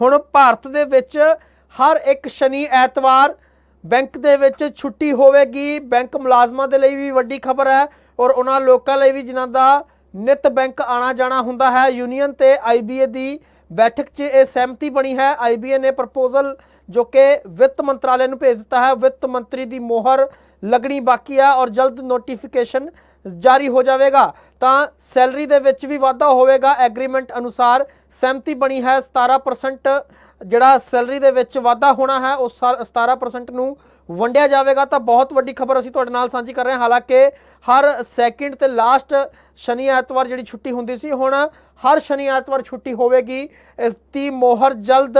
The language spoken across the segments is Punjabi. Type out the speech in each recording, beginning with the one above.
ਹੁਣ ਭਾਰਤ ਦੇ ਵਿੱਚ ਹਰ ਇੱਕ ਸ਼ਨੀ ਐਤਵਾਰ ਬੈਂਕ ਦੇ ਵਿੱਚ ਛੁੱਟੀ ਹੋਵੇਗੀ। ਬੈਂਕ ਮੁਲਾਜ਼ਮਾਂ ਦੇ ਲਈ ਵੀ ਵੱਡੀ ਖਬਰ ਹੈ ਔਰ ਉਹਨਾਂ ਲੋਕਾਂ ਲਈ ਵੀ ਜਿਨ੍ਹਾਂ ਦਾ ਨਿਤ ਬੈਂਕ ਆਣਾ ਜਾਣਾ ਹੁੰਦਾ ਹੈ। ਯੂਨੀਅਨ ਤੇ ਆਈਬੀਏ ਦੀ ਬੈਠਕ 'ਚ ਇਹ ਸਹਿਮਤੀ ਬਣੀ ਹੈ। ਆਈਬੀਏ ਨੇ ਪ੍ਰਪੋਜ਼ਲ ਜੋ ਕਿ ਵਿੱਤ ਮੰਤਰਾਲੇ ਨੂੰ ਭੇਜ ਦਿੱਤਾ ਹੈ। ਵਿੱਤ ਮੰਤਰੀ ਦੀ ਮੋਹਰ ਲੱਗਣੀ ਬਾਕੀ ਹੈ ਔਰ ਜਲਦ ਨੋਟੀਫਿਕੇਸ਼ਨ ਜਾਰੀ ਹੋ ਜਾਵੇਗਾ, ਤਾਂ ਸੈਲਰੀ ਦੇ ਵਿੱਚ ਵੀ ਵਾਧਾ ਹੋਵੇਗਾ। ਐਗਰੀਮੈਂਟ ਅਨੁਸਾਰ ਸਹਿਮਤੀ ਬਣੀ ਹੈ 17% ਜਿਹੜਾ ਸੈਲਰੀ ਦੇ ਵਿੱਚ ਵਾਧਾ ਹੋਣਾ ਹੈ, ਉਸ ਸਾ- 17% ਨੂੰ ਵੰਡਿਆ ਜਾਵੇਗਾ। ਤਾਂ ਬਹੁਤ ਵੱਡੀ ਖਬਰ ਅਸੀਂ ਤੁਹਾਡੇ ਨਾਲ ਸਾਂਝੀ ਕਰ ਰਹੇ ਹਾਂ। ਹਾਲਾਂਕਿ ਹਰ ਸੈਕਿੰਡ ਤੇ ਲਾਸਟ ਸ਼ਨੀ ਐਤਵਾਰ ਜਿਹੜੀ ਛੁੱਟੀ ਹੁੰਦੀ ਸੀ, ਹੁਣ ਹਰ ਸ਼ਨੀ ਐਤਵਾਰ ਛੁੱਟੀ ਹੋਵੇਗੀ, ਇਸ ਦੀ ਮੋਹਰ ਜਲਦ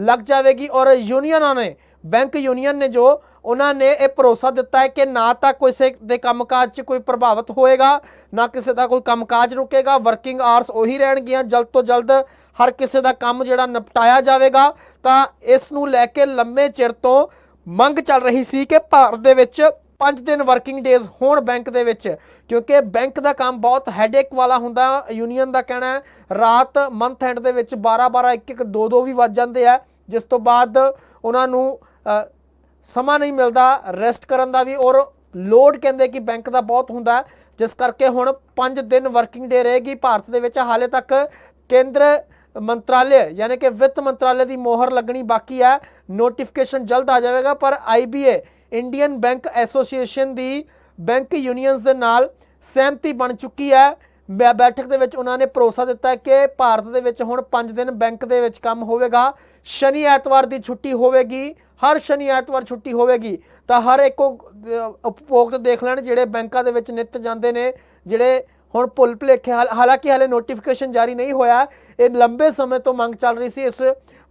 ਲੱਗ ਜਾਵੇਗੀ ਔਰ ਯੂਨੀਅਨਾਂ ਨੇ ਬੈਂਕ ਯੂਨੀਅਨ ਨੇ ਜੋ ਉਹਨਾਂ ਨੇ ਇਹ ਭਰੋਸਾ ਦਿੱਤਾ ਹੈ ਕਿ ਨਾ ਤਾਂ ਕਿਸੇ ਦੇ ਕੰਮਕਾਜ 'ਚ ਕੋਈ ਪ੍ਰਭਾਵਿਤ ਹੋਏਗਾ, ਨਾ ਕਿਸੇ ਦਾ ਕੋਈ ਕੰਮਕਾਜ ਰੁਕੇਗਾ ਵਰਕਿੰਗ ਆਵਰਸ ਉਹੀ ਰਹਿਣਗੀਆਂ, ਜਲਦ ਤੋਂ ਜਲਦ ਹਰ ਕਿਸੇ ਦਾ ਕੰਮ ਜਿਹੜਾ ਨਿਪਟਾਇਆ ਜਾਵੇਗਾ। ਤਾਂ ਇਸ ਨੂੰ ਲੈ ਕੇ ਲੰਮੇ ਚਿਰ ਤੋਂ ਮੰਗ ਚੱਲ ਰਹੀ ਸੀ ਕਿ ਭਾਰਤ ਦੇ ਵਿੱਚ 5 ਦਿਨ ਵਰਕਿੰਗ ਡੇਜ਼ ਹੋਣ ਬੈਂਕ ਦੇ ਵਿੱਚ, ਕਿਉਂਕਿ ਬੈਂਕ ਦਾ ਕੰਮ ਬਹੁਤ ਹੈਡੇਕ ਵਾਲਾ ਹੁੰਦਾ, ਯੂਨੀਅਨ ਦਾ ਕਹਿਣਾ ਹੈ, ਰਾਤ ਮੰਥ ਐਂਡ ਦੇ ਵਿੱਚ 12 12 1 1 2 2 ਵੀ ਵੱਜ ਜਾਂਦੇ ਆ। ਜਿਸ ਤੋਂ ਬਾਅਦ ਉਹਨਾਂ ਨੂੰ ਸਮਾਂ ਨਹੀਂ ਮਿਲਦਾ ਰੈਸਟ ਕਰਨ ਦਾ ਵੀ ਔਰ ਲੋਡ ਕਹਿੰਦੇ ਕਿ ਬੈਂਕ ਦਾ ਬਹੁਤ ਹੁੰਦਾ ਜਿਸ ਕਰਕੇ ਹੁਣ 5 ਦਿਨ ਵਰਕਿੰਗ ਡੇ ਰਹੇਗੀ ਭਾਰਤ ਦੇ ਵਿੱਚ। ਹਾਲੇ ਤੱਕ ਕੇਂਦਰ ਮੰਤਰਾਲੇ ਯਾਨੀ ਕਿ ਵਿੱਤ ਮੰਤਰਾਲੇ ਦੀ ਮੋਹਰ ਲੱਗਣੀ ਬਾਕੀ ਹੈ। ਨੋਟੀਫਿਕੇਸ਼ਨ ਜਲਦ ਆ ਜਾਵੇਗਾ, ਪਰ ਆਈਬੀਏ ਇੰਡੀਅਨ ਬੈਂਕ ਐਸੋਸੀਏਸ਼ਨ ਦੀ ਬੈਂਕ ਯੂਨੀਅਨਸ ਦੇ ਨਾਲ ਸਹਿਮਤੀ ਬਣ ਚੁੱਕੀ ਹੈ। ਬੈਠਕ ਦੇ ਵਿੱਚ ਉਹਨਾਂ ਨੇ ਭਰੋਸਾ ਦਿੱਤਾ ਕਿ ਭਾਰਤ ਦੇ ਵਿੱਚ ਹੁਣ 5 ਦਿਨ ਬੈਂਕ ਦੇ ਵਿੱਚ ਕੰਮ ਹੋਵੇਗਾ। ਸ਼ਨੀ ਐਤਵਾਰ ਦੀ ਛੁੱਟੀ ਹੋਵੇਗੀ। ਹਰ ਸ਼ਨੀ ਐਤਵਾਰ ਛੁੱਟੀ ਹੋਵੇਗੀ। ਤਾਂ ਹਰ ਇੱਕ ਉਹ, ਉਪਭੋਗਤਾ ਦੇਖ ਲੈਣ ਜਿਹੜੇ ਬੈਂਕਾਂ ਦੇ ਵਿੱਚ ਨਿਤ ਜਾਂਦੇ ਨੇ ਜਿਹੜੇ ਹੁਣ ਭੁੱਲ ਭੁਲੇਖੇ ਹਾਲ- ਹਾਲਾਂਕਿ ਹਾਲੇ ਨੋਟੀਫਿਕੇਸ਼ਨ ਜਾਰੀ ਨਹੀਂ ਹੋਇਆ। ਇਹ ਲੰਬੇ ਸਮੇਂ ਤੋਂ ਮੰਗ ਚੱਲ ਰਹੀ ਸੀ। ਇਸ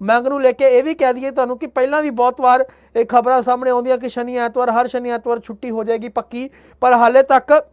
ਮੰਗ ਨੂੰ ਲੈ ਕੇ ਇਹ ਵੀ ਕਹਿ ਦਈਏ ਤੁਹਾਨੂੰ ਕਿ ਪਹਿਲਾਂ ਵੀ ਬਹੁਤ ਵਾਰ ਇਹ ਖਬਰਾਂ ਸਾਹਮਣੇ ਆਉਂਦੀਆਂ ਕਿ ਸ਼ਨੀ ਐਤਵਾਰ ਹਰ ਸ਼ਨੀ ਐਤਵਾਰ ਛੁੱਟੀ ਹੋ ਜਾਏਗੀ ਪੱਕੀ। ਪਰ ਹਾਲੇ ਤੱਕ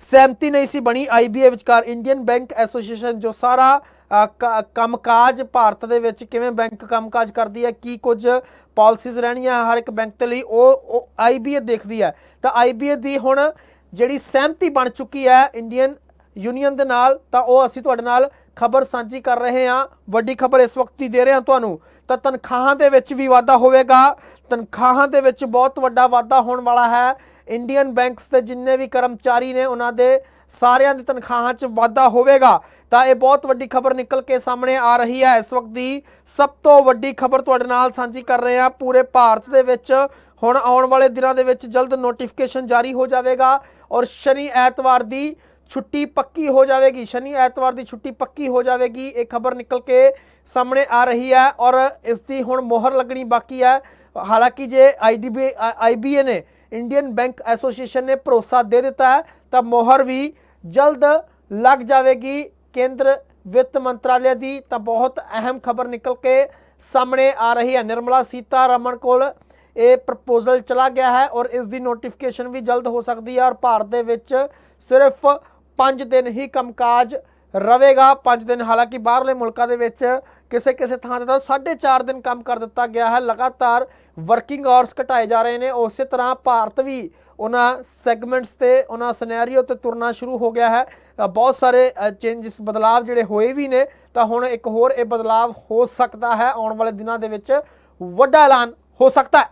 ਸਹਿਮਤੀ ਨਹੀਂ ਸੀ ਬਣੀ। ਆਈਬੀਏ ਵਿਚਕਾਰ ਇੰਡੀਅਨ ਬੈਂਕ ਐਸੋਸੀਏਸ਼ਨ ਜੋ ਸਾਰਾ ਕ- ਕੰਮਕਾਜ ਭਾਰਤ ਦੇ ਵਿੱਚ ਕਿਵੇਂ ਬੈਂਕ ਕੰਮਕਾਜ ਕਰਦੀ ਹੈ, ਕੀ ਕੁਝ ਪਾਲਿਸੀਜ਼ ਰਹਿਣੀਆਂ ਹਰ ਇੱਕ ਬੈਂਕ ਦੇ ਲਈ, ਉਹ ਆਈਬੀਏ ਦੇਖਦੀ ਹੈ। ਤਾਂ ਆਈਬੀਏ ਦੀ ਹੁਣ ਜਿਹੜੀ ਸਹਿਮਤੀ ਬਣ ਚੁੱਕੀ ਹੈ ਇੰਡੀਅਨ ਯੂਨੀਅਨ ਦੇ ਨਾਲ, ਤਾਂ ਉਹ ਅਸੀਂ ਤੁਹਾਡੇ ਨਾਲ ਖਬਰ ਸਾਂਝੀ ਕਰ ਰਹੇ ਹਾਂ। ਵੱਡੀ ਖਬਰ ਇਸ ਵਕਤ ਹੀ ਦੇ ਰਹੇ ਹਾਂ ਤੁਹਾਨੂੰ। ਤਾਂ ਤਨਖਾਹਾਂ ਦੇ ਵਿੱਚ ਵੀ ਵਾਧਾ ਹੋਵੇਗਾ। ਤਨਖਾਹਾਂ ਦੇ ਵਿੱਚ ਬਹੁਤ ਵੱਡਾ ਵਾਧਾ ਹੋਣ ਵਾਲਾ ਹੈ। ਇੰਡੀਅਨ ਬੈਂਕਸ ਦੇ ਜਿੰਨੇ ਵੀ ਕਰਮਚਾਰੀ ਨੇ, ਉਹਨਾਂ ਦੇ ਸਾਰਿਆਂ ਦੀ ਤਨਖਾਹਾਂ 'ਚ ਵਾਧਾ ਹੋਵੇਗਾ। ਤਾਂ ਇਹ ਬਹੁਤ ਵੱਡੀ ਖਬਰ ਨਿਕਲ ਕੇ ਸਾਹਮਣੇ ਆ ਰਹੀ ਹੈ। ਇਸ ਵਕਤ ਦੀ ਸਭ ਤੋਂ ਵੱਡੀ ਖਬਰ ਤੁਹਾਡੇ ਨਾਲ ਸਾਂਝੀ ਕਰ ਰਹੇ ਹਾਂ। ਪੂਰੇ ਭਾਰਤ ਦੇ ਵਿੱਚ ਹੁਣ ਆਉਣ ਵਾਲੇ ਦਿਨਾਂ ਦੇ ਵਿੱਚ ਜਲਦ ਨੋਟੀਫਿਕੇਸ਼ਨ ਜਾਰੀ ਹੋ ਜਾਵੇਗਾ ਔਰ ਸ਼ਨੀ ਐਤਵਾਰ ਦੀ ਛੁੱਟੀ ਪੱਕੀ ਹੋ ਜਾਵੇਗੀ। ਸ਼ਨੀ ਐਤਵਾਰ ਦੀ ਛੁੱਟੀ ਪੱਕੀ ਹੋ ਜਾਵੇਗੀ। ਇਹ ਖਬਰ ਨਿਕਲ ਕੇ ਸਾਹਮਣੇ ਆ ਰਹੀ ਹੈ ਔਰ ਇਸ ਦੀ ਹੁਣ ਮੋਹਰ ਲੱਗਣੀ ਬਾਕੀ ਹੈ। ਹਾਲਾਂਕਿ ਜੇ ਆਈਡੀਬੀ ਆਈਬੀਏ ਨੇ ਇੰਡੀਅਨ ਬੈਂਕ ਐਸੋਸੀਏਸ਼ਨ ਨੇ ਭਰੋਸਾ ਦੇ ਦਿੱਤਾ ਹੈ, ਤਾਂ ਮੋਹਰ ਵੀ ਜਲਦ ਲੱਗ ਜਾਵੇਗੀ। ਕੇਂਦਰ ਵਿੱਤ ਮੰਤਰਾਲੇ ਦੀ ਤਾਂ ਬਹੁਤ ਅਹਿਮ ਖਬਰ ਨਿਕਲ ਕੇ ਸਾਹਮਣੇ ਆ ਰਹੀ ਹੈ। ਨਿਰਮਲਾ ਸੀਤਾਰਮਣ ਕੋਲ ਇਹ ਪ੍ਰਪੋਜ਼ਲ ਚਲਾ ਗਿਆ ਹੈ ਔਰ ਇਸ ਦੀ ਨੋਟੀਫਿਕੇਸ਼ਨ ਵੀ ਜਲਦ ਹੋ ਸਕਦੀ ਹੈ ਔਰ ਭਾਰਤ ਦੇ ਵਿੱਚ ਸਿਰਫ 5 ਦਿਨ ਹੀ ਕੰਮਕਾਜ ਰਵੇਗਾ 5 ਦਿਨ। ਹਾਲਾਂਕਿ ਬਾਹਰਲੇ ਮੁਲਕਾਂ ਦੇ ਵਿੱਚ ਕਿਸੇ ਕਿਸੇ ਥਾਂ ਤੇ ਤਾਂ 4.5 ਦਿਨ ਕੰਮ ਕਰ ਦਿੱਤਾ ਗਿਆ ਹੈ। ਲਗਾਤਾਰ ਵਰਕਿੰਗ ਆਵਰਸ ਘਟਾਏ ਜਾ ਰਹੇ ਨੇ। ਉਸੇ ਤਰ੍ਹਾਂ ਭਾਰਤ ਵੀ ਉਹਨਾਂ ਸੈਗਮੈਂਟਸ ਤੇ, ਉਹਨਾਂ ਸਿਨੈਰੀਓ ਤੇ ਤੁਰਨਾ ਸ਼ੁਰੂ ਹੋ ਗਿਆ ਹੈ। ਬਹੁਤ ਸਾਰੇ ਚੇਂਜਸ ਬਦਲਾਵ ਜਿਹੜੇ ਹੋਏ ਵੀ ਨੇ, ਤਾਂ ਹੁਣ ਇੱਕ ਹੋਰ ਇਹ ਬਦਲਾਵ ਹੋ ਸਕਦਾ ਹੈ। ਆਉਣ ਵਾਲੇ ਦਿਨਾਂ ਦੇ ਵਿੱਚ ਵੱਡਾ ਐਲਾਨ ਹੋ ਸਕਦਾ ਹੈ।